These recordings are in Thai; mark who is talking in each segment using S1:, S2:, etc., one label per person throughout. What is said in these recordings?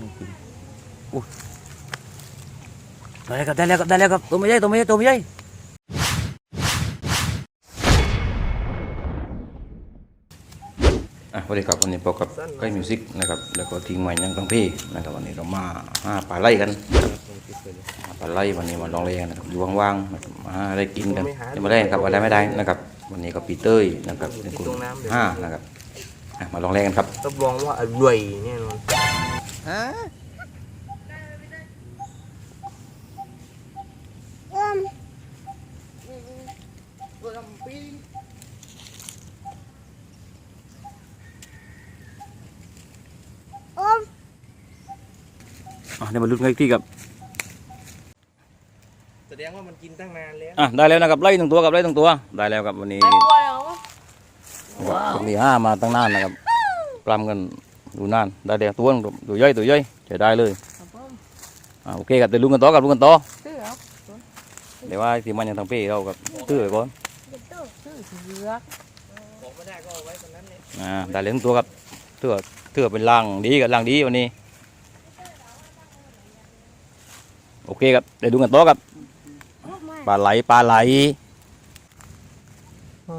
S1: อุ้ยได้แล้วครับได้แล้วครับได้แล้วครับตัวไม่ใหญ่ตัวไม่ใหญ่ตัวไม่ใหญ่อะสวัสดีครับวันนี้พบกับใกล้มิวสิกนะครับแล้วก็ทีมใหม่ยังตั้งพี่นะครับวันนี้เรามาหาปลาไหลกันหาปลาไหลวันนี้มาลองเล่นกันนะครับอยู่ว่างๆนะครับมาหาอะไรกินกันจะมาได้ครับอะไรไม่ได้นะครับ วันนี้ก็ปีเต้ยนะครับเป็นกลุ่มห้านะครับอะมาลองเล่นกันครับ
S2: รับรองว่าอร่อยแน่นอน
S1: อะเดี๋ยวมาลุ้นกันอีกทีครับ
S2: แสดงว่ามันกินตั้งนานแล้ว
S1: อะได้แล้วนะครับไล่หนึ่งตัวกับไล่หนึ่งตัวได้แล้วครับวันนี้วันนี้ห้ามาตั้งนานนะครับปลำกัน ดูนานได้แล้วตัวหนึ่งตัวย่อยตัวย่อยใช้ได้เลยอะโอเคครับเดี๋ยวลุ้นกันต่อกับลุ้นกันต่อเดี๋ยวว่าทีมมันยังทางเป้เรากับตื้อไว้ก่อน
S2: บอกไม่ได้ก็เอาไว้ตรงนั้นเลย
S1: อ่าได้แล้วหนึ่งตัวครับเตื้อเตื้อเป็นล่างดีกับล่างดีวันนี้โอเคครับเดี๋ยวดูกันต่อครับปลาไหลปลาไหล
S2: ไม้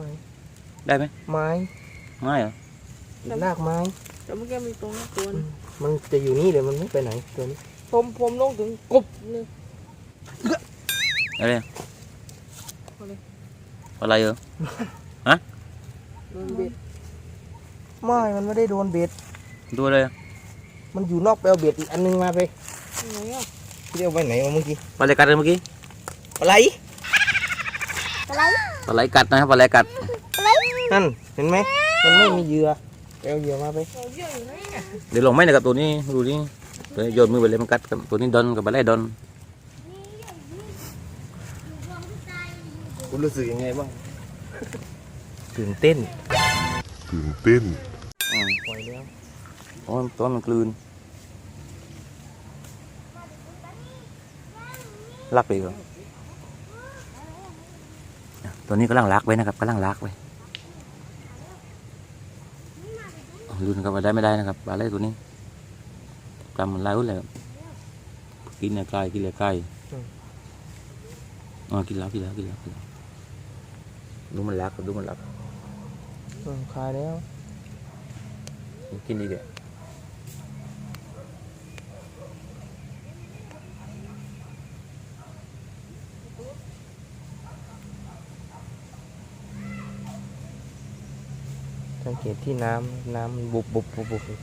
S1: ได้ไหม
S2: ไม้
S1: ไม่เหรอ
S2: ลากไม้
S3: แต่เมื่อกี้มีตรงนั้นตัวนึง
S2: มันจะอยู่นี่เดี๋ยวมันไม่ไปไหนตัวนี้
S3: ผมผมลงถึงกบเลย
S1: อะไรปลาไหลเหรอ
S3: โดนเบ็ด
S2: ไม่มันไม่ได้โดนเบ็ด
S1: ดูเลย
S2: มันอยู่นอกไปเอาเบ็ดอีกอันนึงมาไป
S3: ไหนอะ
S2: ที่เอาไปไหนวะเมื่อกี้
S1: ปลาไหลกัดเลยเมื่อกี้
S2: อะไร
S1: ปลาไหลกัดนะครับปลาไหลกัด
S2: นั่นเห็นไหมมันไม่มีเหยื่อไป เอาเหยื่อมาไป
S3: เอาเยอะอยู่ไหนอะ
S1: เดี๋ยวลงไม่นะครับตัวนี้ดูนี่ตัวนี้โยนมือไปเลยมันกัดกับตัวนี้ดอนกับปลาไหลดอน
S2: คุณรู้สึกยังไงบ้างตื่นเต้น
S4: ตื่นเต้น
S1: อืม
S2: ปล่อยแล้ว
S1: เพราะตัวมันกลืนลักไปเหรอตัวนี้กำลังลักไว้นะครับกำลังลักไว้ ลุ้นกันว่าได้ไม่ได้นะครับปลาไหลตัวนี้ปลามันไล่หุ้นเลยครับกินเนี่ยไก่กินเลยไก่อ๋อกินแล้วกินแล้วกินแล้วกินแล้วดูมันลักครับดูมันลัก
S2: อืมคลายแล้ว
S1: กินดีเด็ด
S2: สังเกตที่น้ำน้ำมันบุบบุบบุบบุบ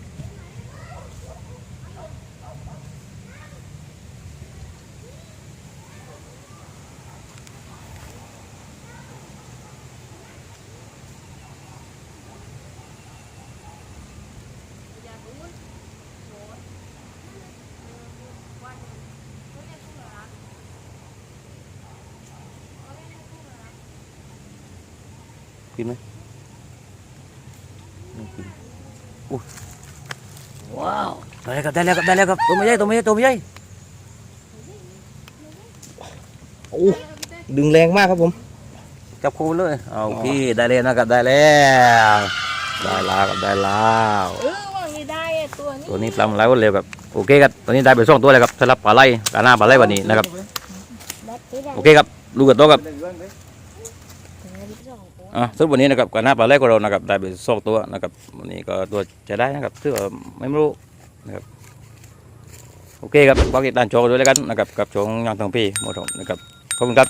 S1: กินไหมไม่กินอุ้ย ว้าวได้แล้วครับได้แล้วครับได้แล้วครับตัวไม่ใหญ่ตัวไม่ใหญ่ตัวไม่ใหญ่
S2: โอ้ดึงแรงมากครับผม
S1: จับคู่เลยเอาโอเคได้แล้วนะครับได้แล้วได้แล้วครับได้แล้ว
S3: เออว่างี้ได้อะตัวนี้
S1: ตัวนี้ปลาไหลวันเร็วครับโอเคครับตัวนี้ได้ไปสองตัวเลยครับสำหรับปลาไหลปลาหน้าปลาไหลวันนี้นะครับโอเคครับลูกกับโตวครับ อะซึ่งวันนี้นะครับการหน้าปลาแรกของเรานะครับได้ไปสองตัวนะครับวันนี้ก็ตัวจะได้นะครับซึ่งไม่รู้นะครับโอเคครับฝากติดตามชมด้วยแล้วกันนะครับกับชมยังทางพี่หมดนะครับขอบคุณครับ